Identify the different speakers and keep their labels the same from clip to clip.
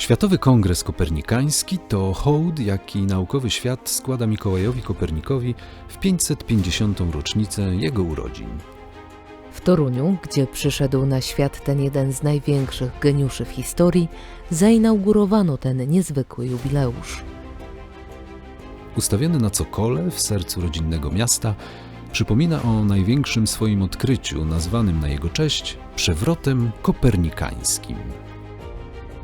Speaker 1: Światowy Kongres Kopernikański to hołd, jaki naukowy świat składa Mikołajowi Kopernikowi w 550. rocznicę jego urodzin.
Speaker 2: W Toruniu, gdzie przyszedł na świat ten jeden z największych geniuszy w historii, zainaugurowano ten niezwykły jubileusz.
Speaker 1: Ustawiony na cokole w sercu rodzinnego miasta, przypomina o największym swoim odkryciu, nazwanym na jego cześć przewrotem kopernikańskim.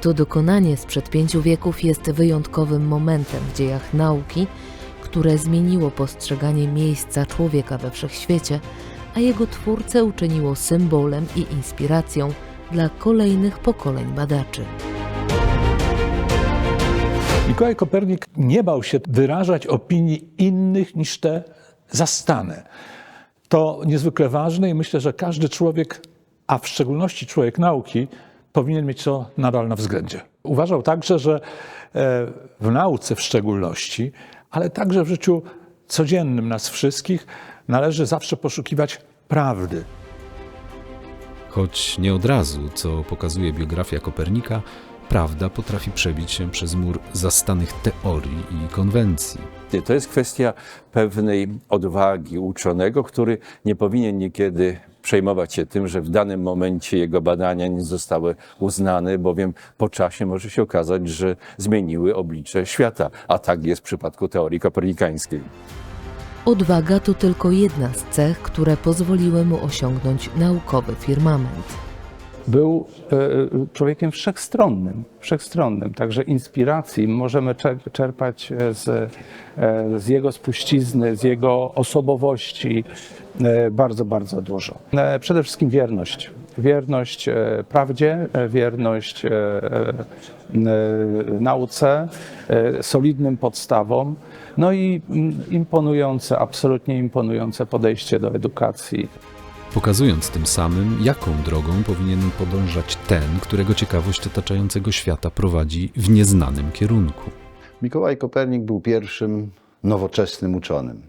Speaker 2: To dokonanie sprzed pięciu wieków jest wyjątkowym momentem w dziejach nauki, które zmieniło postrzeganie miejsca człowieka we wszechświecie, a jego twórcę uczyniło symbolem i inspiracją dla kolejnych pokoleń badaczy.
Speaker 3: Mikołaj Kopernik nie bał się wyrażać opinii innych niż te zastane. To niezwykle ważne i myślę, że każdy człowiek, a w szczególności człowiek nauki, powinien mieć to nadal na względzie. Uważał także, że e, w nauce w szczególności, ale także w życiu codziennym nas wszystkich należy zawsze poszukiwać prawdy.
Speaker 1: Choć nie od razu, co pokazuje biografia Kopernika, prawda potrafi przebić się przez mur zastanych teorii i konwencji.
Speaker 4: To jest kwestia pewnej odwagi uczonego, który nie powinien niekiedy przejmować się tym, że w danym momencie jego badania nie zostały uznane, bowiem po czasie może się okazać, że zmieniły oblicze świata. A tak jest w przypadku teorii kopernikańskiej.
Speaker 2: Odwaga to tylko jedna z cech, które pozwoliły mu osiągnąć naukowy firmament.
Speaker 5: Był e, człowiekiem wszechstronnym, wszechstronnym. Także inspiracji możemy czer- czerpać e, z, e, z jego spuścizny, z jego osobowości bardzo, bardzo dużo. Przede wszystkim wierność. Wierność prawdzie, wierność nauce, solidnym podstawom, no i imponujące, absolutnie imponujące podejście do edukacji.
Speaker 1: Pokazując tym samym, jaką drogą powinien podążać ten, którego ciekawość otaczającego świata prowadzi w nieznanym kierunku.
Speaker 6: Mikołaj Kopernik był pierwszym nowoczesnym uczonym.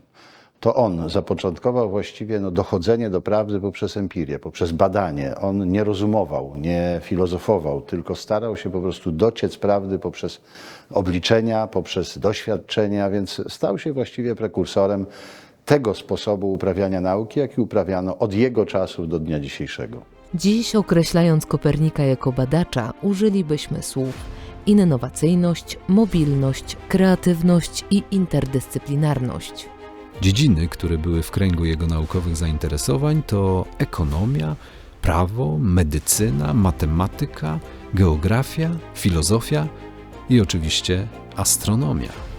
Speaker 6: To on zapoczątkował właściwie no, dochodzenie do prawdy poprzez empirię, poprzez badanie. On nie rozumował, nie filozofował, tylko starał się po prostu dociec prawdy poprzez obliczenia, poprzez doświadczenia, więc stał się właściwie prekursorem tego sposobu uprawiania nauki, jaki uprawiano od jego czasów do dnia dzisiejszego.
Speaker 2: Dziś, określając Kopernika jako badacza, użylibyśmy słów innowacyjność, mobilność, kreatywność i interdyscyplinarność.
Speaker 1: Dziedziny, które były w kręgu jego naukowych zainteresowań, to ekonomia, prawo, medycyna, matematyka, geografia, filozofia i oczywiście astronomia.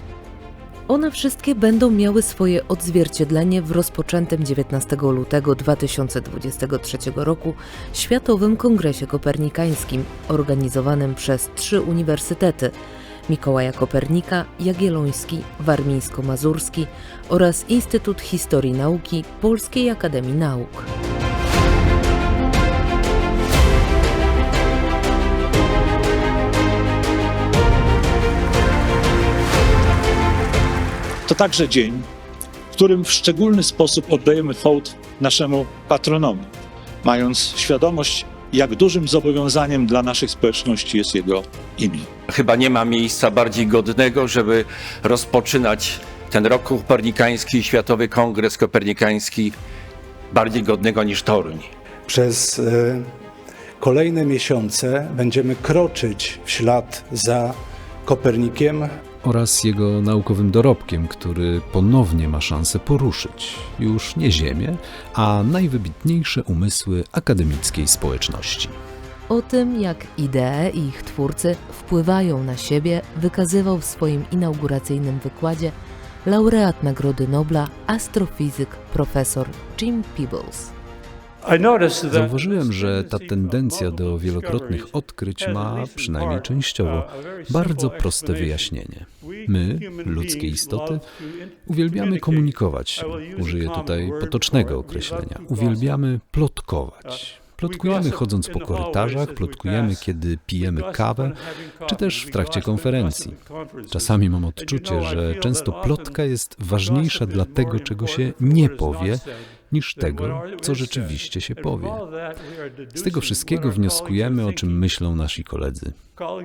Speaker 2: One wszystkie będą miały swoje odzwierciedlenie w rozpoczętym 19 lutego 2023 roku Światowym Kongresie Kopernikańskim, organizowanym przez trzy uniwersytety Mikołaja Kopernika, Jagielloński, Warmińsko-Mazurski oraz Instytut Historii Nauki Polskiej Akademii Nauk.
Speaker 7: Także dzień, w którym w szczególny sposób oddajemy hołd naszemu patronowi, mając świadomość, jak dużym zobowiązaniem dla naszych społeczności jest jego imię.
Speaker 4: Chyba nie ma miejsca bardziej godnego, żeby rozpoczynać ten rok kopernikański Światowy Kongres Kopernikański bardziej godnego niż Toruń.
Speaker 8: Przez e, kolejne miesiące będziemy kroczyć w ślad za Kopernikiem,
Speaker 1: oraz jego naukowym dorobkiem, który ponownie ma szansę poruszyć już nie Ziemię, a najwybitniejsze umysły akademickiej społeczności.
Speaker 2: O tym, jak idee i ich twórcy wpływają na siebie, wykazywał w swoim inauguracyjnym wykładzie laureat Nagrody Nobla, astrofizyk profesor Jim Peebles.
Speaker 1: Zauważyłem, że ta tendencja do wielokrotnych odkryć ma, przynajmniej częściowo, bardzo proste wyjaśnienie. My, ludzkie istoty, uwielbiamy komunikować się. Użyję tutaj potocznego określenia. Uwielbiamy plotkować. Plotkujemy chodząc po korytarzach, plotkujemy kiedy pijemy kawę, czy też w trakcie konferencji. Czasami mam odczucie, że często plotka jest ważniejsza dla tego, czego się nie powie, niż tego, co rzeczywiście się powie. Z tego wszystkiego wnioskujemy, o czym myślą nasi koledzy.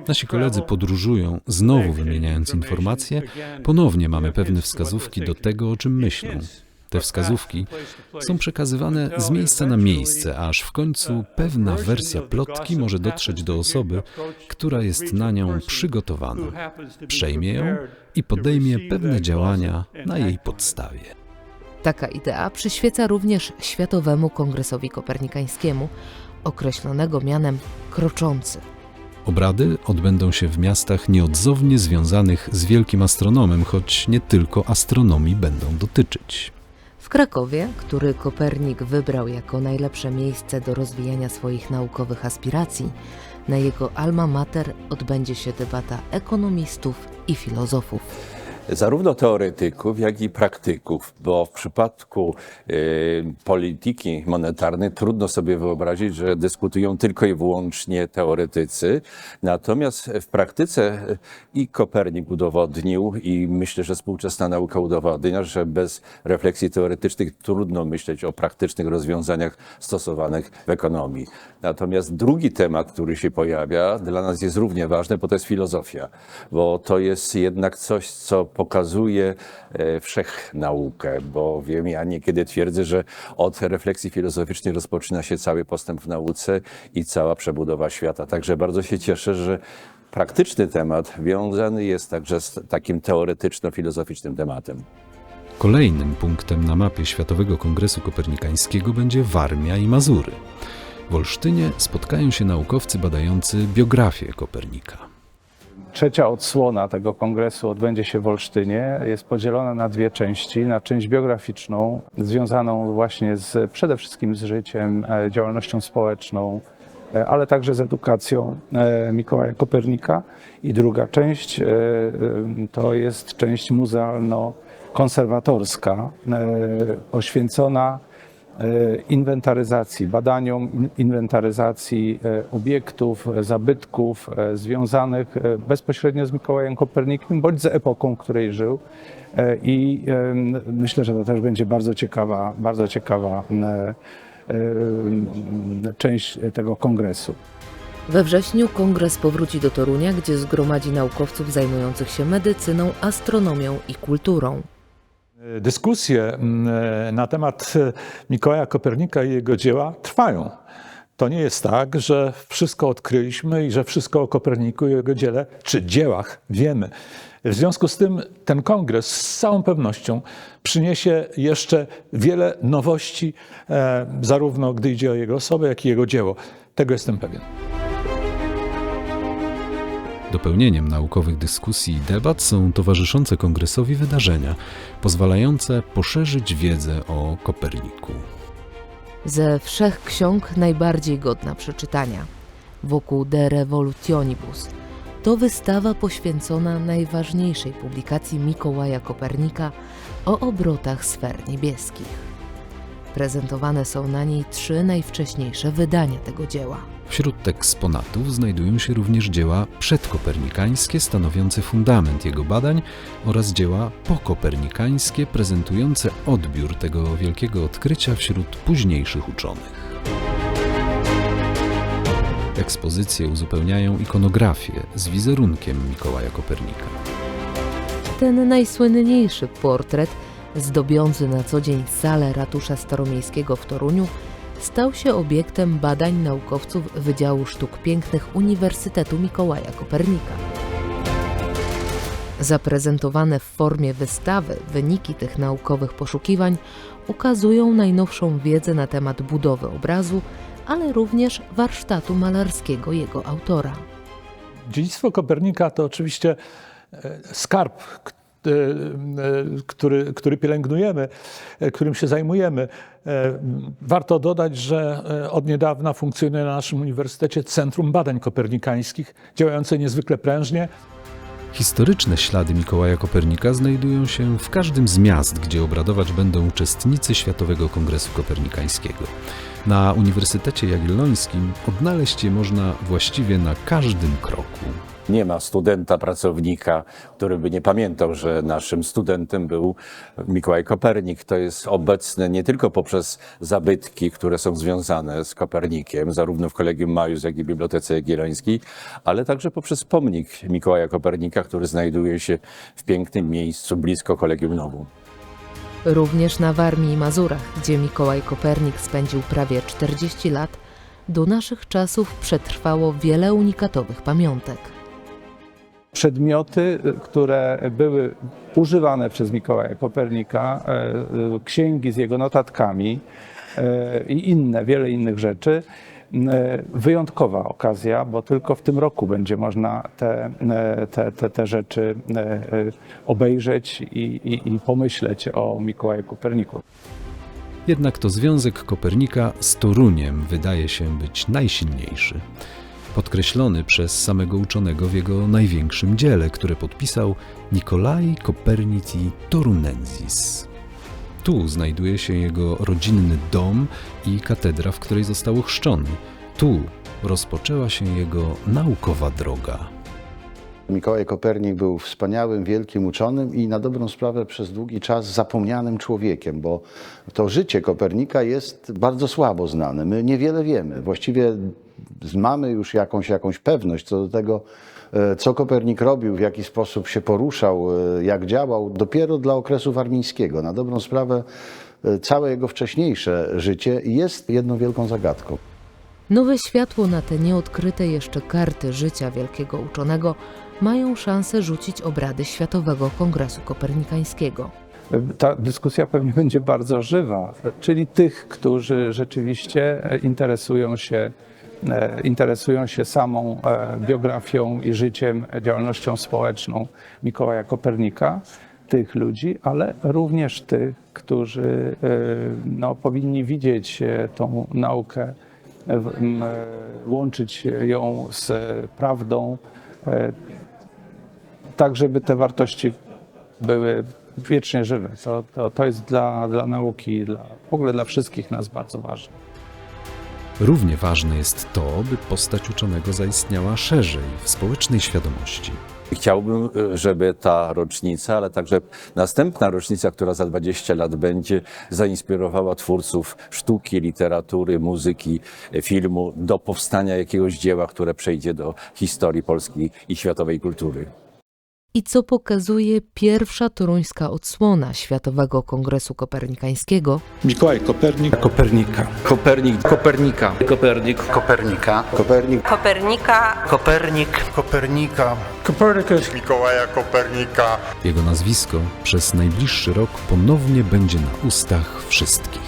Speaker 1: Nasi koledzy podróżują, znowu wymieniając informacje, ponownie mamy pewne wskazówki do tego, o czym myślą. Te wskazówki są przekazywane z miejsca na miejsce, aż w końcu pewna wersja plotki może dotrzeć do osoby, która jest na nią przygotowana, przejmie ją i podejmie pewne działania na jej podstawie.
Speaker 2: Taka idea przyświeca również Światowemu Kongresowi Kopernikańskiemu, określonego mianem kroczący.
Speaker 1: Obrady odbędą się w miastach nieodzownie związanych z wielkim astronomem, choć nie tylko astronomii będą dotyczyć.
Speaker 2: W Krakowie, który Kopernik wybrał jako najlepsze miejsce do rozwijania swoich naukowych aspiracji, na jego alma mater odbędzie się debata ekonomistów i filozofów.
Speaker 4: Zarówno teoretyków, jak i praktyków, bo w przypadku e, polityki monetarnej trudno sobie wyobrazić, że dyskutują tylko i wyłącznie teoretycy. Natomiast w praktyce e, i Kopernik udowodnił, i myślę, że współczesna nauka udowodnia, że bez refleksji teoretycznych trudno myśleć o praktycznych rozwiązaniach stosowanych w ekonomii. Natomiast drugi temat, który się pojawia, dla nas jest równie ważny, bo to jest filozofia, bo to jest jednak coś, co pokazuje e, wszechnaukę, bo wiem, ja niekiedy twierdzę, że od refleksji filozoficznej rozpoczyna się cały postęp w nauce i cała przebudowa świata. Także bardzo się cieszę, że praktyczny temat wiązany jest także z takim teoretyczno-filozoficznym tematem.
Speaker 1: Kolejnym punktem na mapie Światowego Kongresu Kopernikańskiego będzie Warmia i Mazury. W Olsztynie spotkają się naukowcy badający biografię Kopernika.
Speaker 5: Trzecia odsłona tego kongresu odbędzie się w Olsztynie. Jest podzielona na dwie części. Na część biograficzną, związaną właśnie z, przede wszystkim z życiem, e, działalnością społeczną, e, ale także z edukacją e, Mikołaja Kopernika. I druga część to jest część muzealno-konserwatorska, poświęcona inwentaryzacji, badaniom in- inwentaryzacji e, obiektów, e, zabytków e, związanych e, bezpośrednio z Mikołajem Kopernikiem bądź z epoką, w której żył. E, I myślę, że to też będzie bardzo ciekawa, bardzo ciekawa e, e, część tego kongresu.
Speaker 2: We wrześniu kongres powróci do Torunia, gdzie zgromadzi naukowców zajmujących się medycyną, astronomią i kulturą.
Speaker 3: Dyskusje mm, na temat e, Mikołaja Kopernika i jego dzieła trwają. To nie jest tak, że wszystko odkryliśmy i że wszystko o Koperniku i jego dziele czy dziełach wiemy. W związku z tym ten kongres z całą pewnością przyniesie jeszcze wiele nowości, e, zarówno gdy idzie o jego osobę, jak i jego dzieło. Tego jestem pewien.
Speaker 1: Dopełnieniem naukowych dyskusji i debat są towarzyszące kongresowi wydarzenia, pozwalające poszerzyć wiedzę o Koperniku.
Speaker 2: Ze wszech ksiąg najbardziej godna przeczytania. Wokół De Revolutionibus to wystawa poświęcona najważniejszej publikacji Mikołaja Kopernika o obrotach sfer niebieskich. Prezentowane są na niej trzy najwcześniejsze wydania tego dzieła.
Speaker 1: Wśród eksponatów znajdują się również dzieła przedkopernikańskie stanowiące fundament jego badań oraz dzieła pokopernikańskie prezentujące odbiór tego wielkiego odkrycia wśród późniejszych uczonych. Ekspozycje uzupełniają ikonografię z wizerunkiem Mikołaja Kopernika.
Speaker 2: Ten najsłynniejszy portret, zdobiący na co dzień salę ratusza staromiejskiego w Toruniu, stał się obiektem badań naukowców Wydziału Sztuk Pięknych Uniwersytetu Mikołaja Kopernika. Zaprezentowane w formie wystawy wyniki tych naukowych poszukiwań ukazują najnowszą wiedzę na temat budowy obrazu, ale również warsztatu malarskiego jego autora.
Speaker 3: Dziedzictwo Kopernika to oczywiście e, skarb, który, który pielęgnujemy, e, którym się zajmujemy. E, Warto dodać, że e, od niedawna funkcjonuje na naszym uniwersytecie Centrum Badań Kopernikańskich, działające niezwykle prężnie.
Speaker 1: Historyczne ślady Mikołaja Kopernika znajdują się w każdym z miast, gdzie obradować będą uczestnicy Światowego Kongresu Kopernikańskiego. Na Uniwersytecie Jagiellońskim odnaleźć je można właściwie na każdym kroku.
Speaker 4: Nie ma studenta, pracownika, który by nie pamiętał, że naszym studentem był Mikołaj Kopernik. To jest obecne nie tylko poprzez zabytki, które są związane z Kopernikiem, zarówno w Kolegium Majus, jak i Bibliotece Jagiellońskiej, ale także poprzez pomnik Mikołaja Kopernika, który znajduje się w pięknym miejscu blisko Kolegium Novum.
Speaker 2: Również na Warmii i Mazurach, gdzie Mikołaj Kopernik spędził prawie 40 lat, do naszych czasów przetrwało wiele unikatowych pamiątek.
Speaker 5: Przedmioty, y, które były używane przez Mikołaja Kopernika, e, e, księgi z jego notatkami e, i inne, wiele innych rzeczy. Wyjątkowa okazja, bo tylko w tym roku będzie można te, te, te, te rzeczy obejrzeć i, i, i pomyśleć o Mikołaju Koperniku.
Speaker 1: Jednak to związek Kopernika z Toruniem wydaje się być najsilniejszy. Podkreślony przez samego uczonego w jego największym dziele, które podpisał Nicolai Copernici Torunensis. Tu znajduje się jego rodzinny dom i katedra, w której został chrzczony. Tu rozpoczęła się jego naukowa droga.
Speaker 6: Mikołaj Kopernik był wspaniałym, wielkim uczonym i na dobrą sprawę przez długi czas zapomnianym człowiekiem, bo to życie Kopernika jest bardzo słabo znane. My niewiele wiemy. Właściwie mamy już jakąś, jakąś pewność co do tego, e, co Kopernik robił, w jaki sposób się poruszał, e, jak działał, dopiero dla okresu warmińskiego. Na dobrą sprawę e, całe jego wcześniejsze życie jest jedną wielką zagadką.
Speaker 2: Nowe światło na te nieodkryte jeszcze karty życia wielkiego uczonego mają szansę rzucić obrady Światowego Kongresu Kopernikańskiego.
Speaker 5: Ta dyskusja pewnie będzie bardzo żywa, czyli tych, którzy rzeczywiście interesują się, interesują się samą e, biografią i życiem, działalnością społeczną Mikołaja Kopernika, tych ludzi, ale również tych, którzy e, no, powinni widzieć e, tą naukę, e, łączyć ją z prawdą, e, tak żeby te wartości były wiecznie żywe. To, to, to jest dla, dla nauki, dla, w ogóle dla wszystkich nas bardzo ważne.
Speaker 1: Równie ważne jest to, by postać uczonego zaistniała szerzej w społecznej świadomości.
Speaker 4: Chciałbym, żeby ta rocznica, ale także następna rocznica, która za 20 lat będzie, zainspirowała twórców sztuki, literatury, muzyki, filmu do powstania jakiegoś dzieła, które przejdzie do historii polskiej i światowej kultury.
Speaker 2: I co pokazuje pierwsza toruńska odsłona Światowego Kongresu Kopernikańskiego,
Speaker 7: Mikołaj Kopernik
Speaker 8: Kopernika.
Speaker 9: Kopernik. Kopernika. Kopernik.
Speaker 6: Kopernika. Kopernik.
Speaker 10: Kopernika.
Speaker 9: Kopernik.
Speaker 8: Kopernika.
Speaker 7: Kopernikus
Speaker 11: Mikołaja Kopernika.
Speaker 1: Jego nazwisko przez najbliższy rok ponownie będzie na ustach wszystkich.